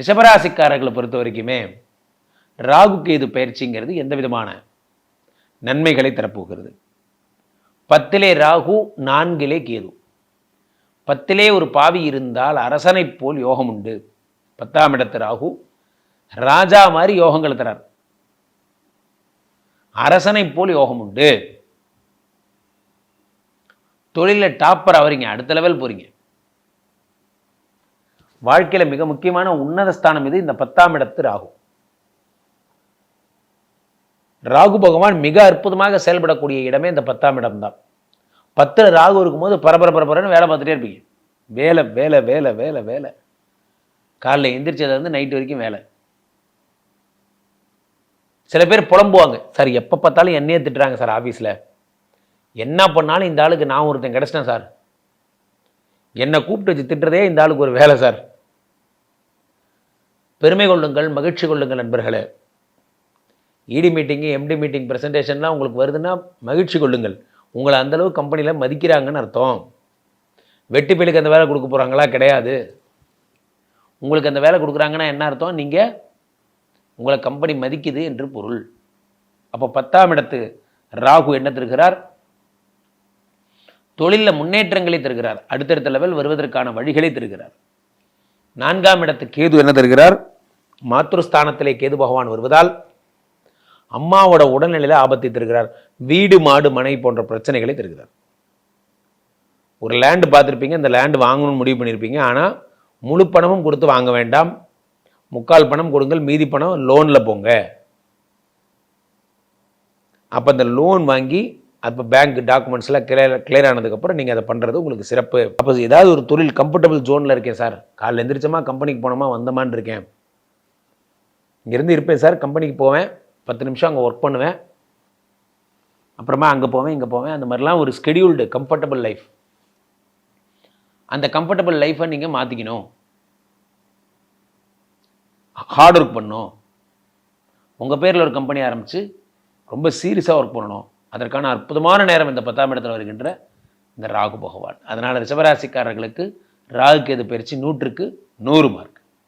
ரிஷபராசிக்காரர்களை பொறுத்த வரைக்குமே ராகு கேது பயிற்சிங்கிறது எந்த விதமான நன்மைகளை தரப்போகிறது. பத்திலே ராகு நான்கிலே கேது. பத்திலே ஒரு பாவி இருந்தால் அரசனைப் போல் யோகம் உண்டு. பத்தாம் இடத்து ராகு ராஜா மாதிரி யோகங்களை தரார். அரசனைப் போல் யோகம் உண்டு. தொழிலில் டாப்பர் அவரிங்க அடுத்த லெவல் போறீங்க. வாழ்க்கையில் மிக முக்கியமான உன்னத ஸ்தானம் இது இந்த பத்தாம் இடத்து ராகு. ராகு பகவான் மிக அற்புதமாக செயல்படக்கூடிய இடமே இந்த பத்தாம் இடம்தான். பத்தில் ராகு இருக்கும்போது பரபர பரபரன்னு வேலை பார்த்துட்டே இருப்பீங்க. வேலை வேலை வேலை வேலை வேலை. காலைல எந்திரிச்சதுலேருந்து நைட்டு வரைக்கும் வேலை. சில பேர் புலம்புவாங்க. சார் எப்போ பார்த்தாலும் என்னையே திட்டுறாங்க சார் ஆஃபீஸில் என்ன பண்ணாலும் இந்த ஆளுக்கு நான் ஒருத்தன் கிடச்சிட்டேன் சார். என்னை கூப்பிட்டு வச்சு திட்டுறதே இந்த ஆளுக்கு ஒரு வேலை சார். பெருமை கொள்ளுங்கள் மகிழ்ச்சி கொள்ளுங்கள் நண்பர்களே. இடி மீட்டிங்கு எம்டி மீட்டிங் ப்ரெசன்டேஷன்லாம் உங்களுக்கு வருதுன்னா மகிழ்ச்சி கொள்ளுங்கள். உங்களை அந்தளவு கம்பெனியில் மதிக்கிறாங்கன்னு அர்த்தம். வெட்டி பிள்ளைக்கு அந்த வேலை கொடுக்க போகிறாங்களா கிடையாது. உங்களுக்கு அந்த வேலை கொடுக்குறாங்கன்னா என்ன அர்த்தம்? நீங்கள் உங்களை கம்பெனி மதிக்குது என்று பொருள். அப்போ பத்தாம் இடத்து ராகு என்ன தருகிறார்? தொழிலில் முன்னேற்றங்களை தருகிறார். அடுத்தடுத்த லெவல் வருவதற்கான வழிகளை தருகிறார். நான்காம் இடத்து கேது என்ன தருகிறார்? மாத்ருஸ்தானத்திலே கேது பகவான் வருவதால் அம்மாவோட உடல்நிலையில ஆபத்தை தருகிறார். வீடு மாடு மனை போன்ற பிரச்சனைகளை தருகிறார். ஒரு லேண்டு பார்த்துருப்பீங்க இந்த லேண்டு வாங்கணும்னு முடிவு பண்ணியிருப்பீங்க ஆனால் முழு பணமும் கொடுத்து வாங்க வேண்டாம். முக்கால் பணம் கொடுங்கள் மீதி பணம் லோனில் போங்க. அப்போ அந்த லோன் வாங்கி அப்போ பேங்க் டாக்குமெண்ட்ஸ்லாம் கிளியர் கிளியர் ஆனதுக்கப்புறம் நீங்கள் அதை பண்ணுறது உங்களுக்கு சிறப்பு. அப்போ ஏதாவது ஒரு தொழில் கம்ஃபர்டபுள் ஜோனில் இருக்கேன் சார். காலைல எந்திரிச்சோமா கம்பெனிக்கு போனோமா வந்தமான்னு இருக்கேன். இங்கேருந்து இருப்பேன் சார் கம்பெனிக்கு போவேன் பத்து நிமிஷம் அங்கே ஒர்க் பண்ணுவேன். அப்புறமா அங்கே போவேன் இங்கே போவேன் அந்த மாதிரிலாம் ஒரு ஸ்கெடியூல்டு கம்ஃபர்டபுள் லைஃப் அந்த கம்ஃபர்டபுள் லைஃப்பை நீங்கள் மாற்றிக்கணும் ஹார்ட் ஒர்க் பண்ணணும். உங்கள் பேரில் ஒரு கம்பெனி ஆரம்பித்து ரொம்ப சீரியஸாக ஒர்க் பண்ணணும். அதற்கான அற்புதமான நேரம் இந்த பத்தாம் இடத்துல வருகின்ற இந்த ராகு பகவான். அதனால் ரிஷபராசிக்காரர்களுக்கு ராகு கேது பயிற்சி நூற்றுக்கு நூறு மார்க்